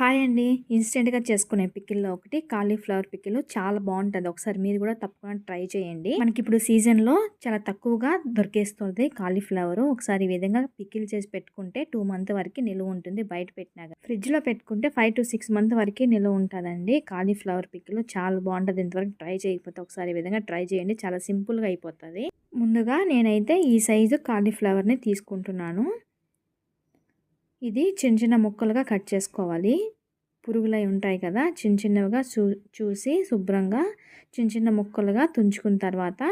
Hi అండి. ఇన్స్టెంట్గా చేసుకునే పికిల్లో ఒకటి కాలీఫ్లవర్ పికిల్ చాలా బాగుంటుంది. ఒకసారి మీరు కూడా తప్పకుండా ట్రై చేయండి. మనకి ఇప్పుడు సీజన్లో చాలా తక్కువగా దొరికేస్తుంది కాలీఫ్లవర్. ఒకసారి ఈ విధంగా పికిల్ చేసి పెట్టుకుంటే టూ మంత్ వరకు నిలువ ఉంటుంది. బయట పెట్టినాక ఫ్రిడ్జ్లో పెట్టుకుంటే ఫైవ్ టు సిక్స్ మంత్ వరకు నిలువ ఉంటుందండి. కాలీఫ్లవర్ పికిల్ చాలా బాగుంటుంది. ఇంతవరకు ట్రై చేయకపోతే ఒకసారి ఈ విధంగా ట్రై చేయండి. చాలా సింపుల్గా అయిపోతుంది. ముందుగా నేనైతే ఈ సైజు కాలీఫ్లవర్ని తీసుకుంటున్నాను. ఇది చిన్న చిన్న ముక్కలుగా కట్ చేసుకోవాలి. పురుగులై ఉంటాయి కదా చిన్న చిన్నవిగా చూ చూసి శుభ్రంగా చిన్న చిన్న ముక్కలుగా తుంచుకున్న తర్వాత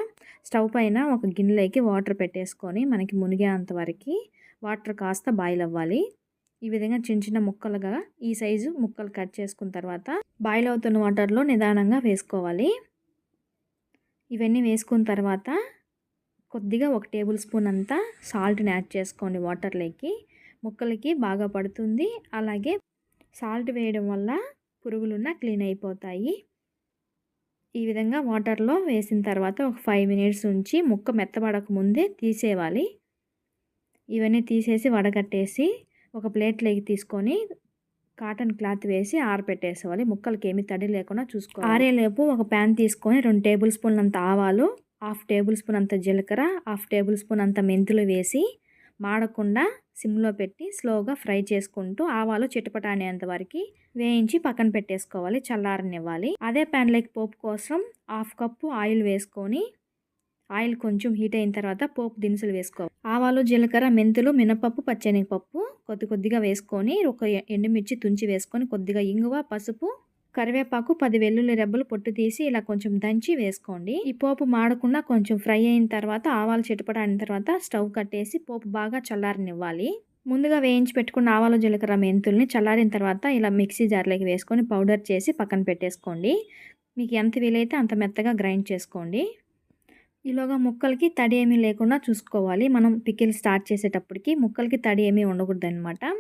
స్టవ్ పైన ఒక గిన్నెలోకి వాటర్ పెట్టేసుకొని మనకి మునిగేంత వరకు వాటర్ కాస్త బాయిల్ అవ్వాలి. ఈ విధంగా చిన్న చిన్న ముక్కలుగా ఈ సైజు ముక్కలు కట్ చేసుకున్న తర్వాత బాయిల్ అవుతున్న వాటర్లో నిదానంగా వేసుకోవాలి. ఇవన్నీ వేసుకున్న తర్వాత కొద్దిగా ఒక టేబుల్ స్పూన్ అంతా సాల్ట్ని యాడ్ చేసుకోండి వాటర్లోకి. ముక్కలకి బాగా పడుతుంది. అలాగే సాల్ట్ వేయడం వల్ల పురుగులున్న క్లీన్ అయిపోతాయి. ఈ విధంగా వాటర్లో వేసిన తర్వాత ఒక ఫైవ్ మినిట్స్ ఉంచి ముక్క మెత్తబడక ముందే తీసేవాలి ఇవన్నీ తీసేసి వడగట్టేసి ఒక ప్లేట్లోకి తీసుకొని కాటన్ క్లాత్ వేసి ఆరపెట్టేసేవాలి ముక్కలకి ఏమి తడి లేకుండా చూసుకోవాలి. ఆరేలేపు ఒక ప్యాన్ తీసుకొని రెండు టేబుల్ స్పూన్ అంత ఆవాలు హాఫ్ టేబుల్ స్పూన్ అంత జీలకర్ర హాఫ్ టేబుల్ స్పూన్ అంత మెంతులు వేసి మాడకుండా సిమ్లో పెట్టి స్లోగా ఫ్రై చేసుకుంటూ ఆవాలు చిటపట అనేంత వరకు వేయించి పక్కన పెట్టేసుకోవాలి చల్లారనివ్వాలి. అదే ప్యాన్లోకి పోపు కోసం హాఫ్ కప్పు ఆయిల్ వేసుకొని ఆయిల్ కొంచెం హీట్ అయిన తర్వాత పోపు దినుసులు వేసుకోవాలి. ఆవాలు జీలకర్ర మెంతులు మినపప్పు పచ్చనిపప్పు కొద్ది కొద్దిగా వేసుకొని ఒక ఎండుమిర్చి తుంచి వేసుకొని కొద్దిగా ఇంగువ పసుపు కరివేపాకు పది వెల్లుల్లి రెబ్బలు పొట్టు తీసి ఇలా కొంచెం దంచి వేసుకోండి. ఈ పోపు మాడకుండా కొంచెం ఫ్రై అయిన తర్వాత ఆవాలు చిటపట అయిన తర్వాత స్టవ్ కట్టేసి పోపు బాగా చల్లారనివ్వాలి. ముందుగా వేయించి పెట్టుకున్న ఆవాలు జీలకర్ర మెంతుల్ని చల్లారిన తర్వాత ఇలా మిక్సీ జార్లోకి వేసుకొని పౌడర్ చేసి పక్కన పెట్టేసుకోండి. మీకు ఎంత వీలైతే అంత మెత్తగా గ్రైండ్ చేసుకోండి. ఈలోగా ముక్కలకి తడి ఏమీ లేకుండా చూసుకోవాలి. మనం పికిల్ స్టార్ట్ చేసేటప్పటికి ముక్కలకి తడి ఏమీ ఉండకూడదు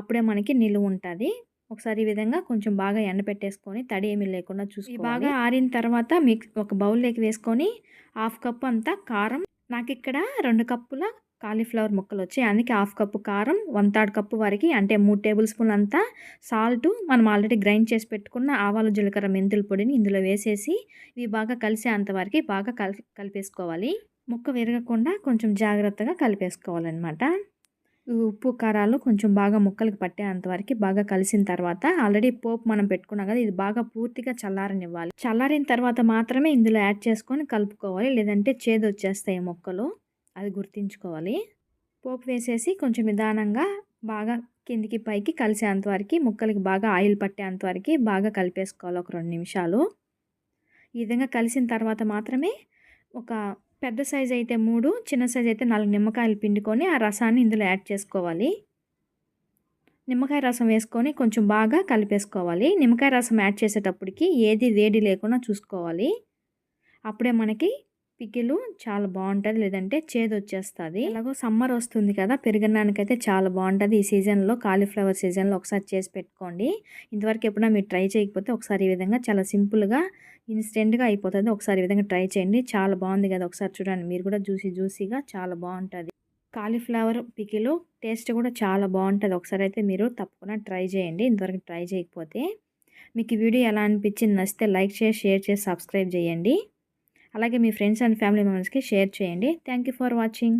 అప్పుడే మనకి నిలువ ఉంటుంది. ఒకసారి ఈ విధంగా కొంచెం బాగా ఎండపెట్టేసుకొని తడి ఏమీ లేకుండా చూసి బాగా ఆరిన తర్వాత మిక్స్ ఒక బౌల్లోకి వేసుకొని హాఫ్ కప్ అంతా కారం నాకు ఇక్కడ రెండు కప్పుల కాలీఫ్లవర్ ముక్కలు వచ్చాయి. అందుకే హాఫ్ కప్పు కారం వన్ థర్డ్ కప్పు వరకు అంటే మూడు టేబుల్ స్పూన్ అంతా సాల్ట్ మనం ఆల్రెడీ గ్రైండ్ చేసి పెట్టుకున్న ఆవాలు జీలకర్ర మెంతుల పొడిని ఇందులో వేసేసి ఇవి బాగా కలిసే అంతవరకు బాగా కలిపి కలిపేసుకోవాలి. ముక్క విరగకుండా కొంచెం జాగ్రత్తగా కలిపేసుకోవాలన్నమాట. ఉప్పు కారాలు కొంచెం బాగా ముక్కలకి పట్టేంతవరకు బాగా కలిసిన తర్వాత ఆల్రెడీ పోపు మనం పెట్టుకున్నాం కదా ఇది బాగా పూర్తిగా చల్లారనివ్వాలి. చల్లారిన తర్వాత మాత్రమే ఇందులో యాడ్ చేసుకొని కలుపుకోవాలి. లేదంటే చేదు వచ్చేస్తాయి మొక్కలు. అది గుర్తుంచుకోవాలి. పోపు వేసేసి కొంచెం నిదానంగా బాగా కిందికి పైకి కలిసేంతవరకు ముక్కలకి బాగా ఆయిల్ పట్టేంతవరకు బాగా కలిపేసుకోవాలి ఒక రెండు నిమిషాలు. ఈ విధంగా కలిసిన తర్వాత మాత్రమే ఒక పెద్ద సైజ్ అయితే మూడు చిన్న సైజ్ అయితే నాలుగు నిమ్మకాయలు పిండుకొని ఆ రసాన్ని ఇందులో యాడ్ చేసుకోవాలి. నిమ్మకాయ రసం వేసుకొని కొంచెం బాగా కలిపేసుకోవాలి. నిమ్మకాయ రసం యాడ్ చేసేటప్పటికి ఏది వేడి లేకుండా చూసుకోవాలి. అప్పుడే మనకి పికిలు చాలా బాగుంటుంది. లేదంటే చేదు వచ్చేస్తుంది ఎలాగో సమ్మర్ వస్తుంది కదా పెరగడానికైతే చాలా బాగుంటుంది. ఈ సీజన్లో కాలీఫ్లవర్ సీజన్లో ఒకసారి చేసి పెట్టుకోండి. ఇంతవరకు ఎప్పుడైనా మీరు ట్రై చేయకపోతే ఒకసారి ఈ విధంగా చాలా సింపుల్గా ఇన్స్టెంట్గా అయిపోతుంది. ఒకసారి ఈ విధంగా ట్రై చేయండి. చాలా బాగుంది కదా ఒకసారి చూడండి. మీరు కూడా జ్యూసీ జ్యూసీగా చాలా బాగుంటుంది. కాలీఫ్లవర్ పికిలు టేస్ట్ కూడా చాలా బాగుంటుంది. ఒకసారి అయితే మీరు తప్పకుండా ట్రై చేయండి. ఇంతవరకు ట్రై చేయకపోతే మీకు ఈ వీడియో ఎలా అనిపించింది నచ్చితే లైక్ చేసి షేర్ చేసి సబ్స్క్రైబ్ చేయండి. అలాగే మీ ఫ్రెండ్స్ అండ్ ఫ్యామిలీ మెంబర్స్కి షేర్ చేయండి. Thank for watching.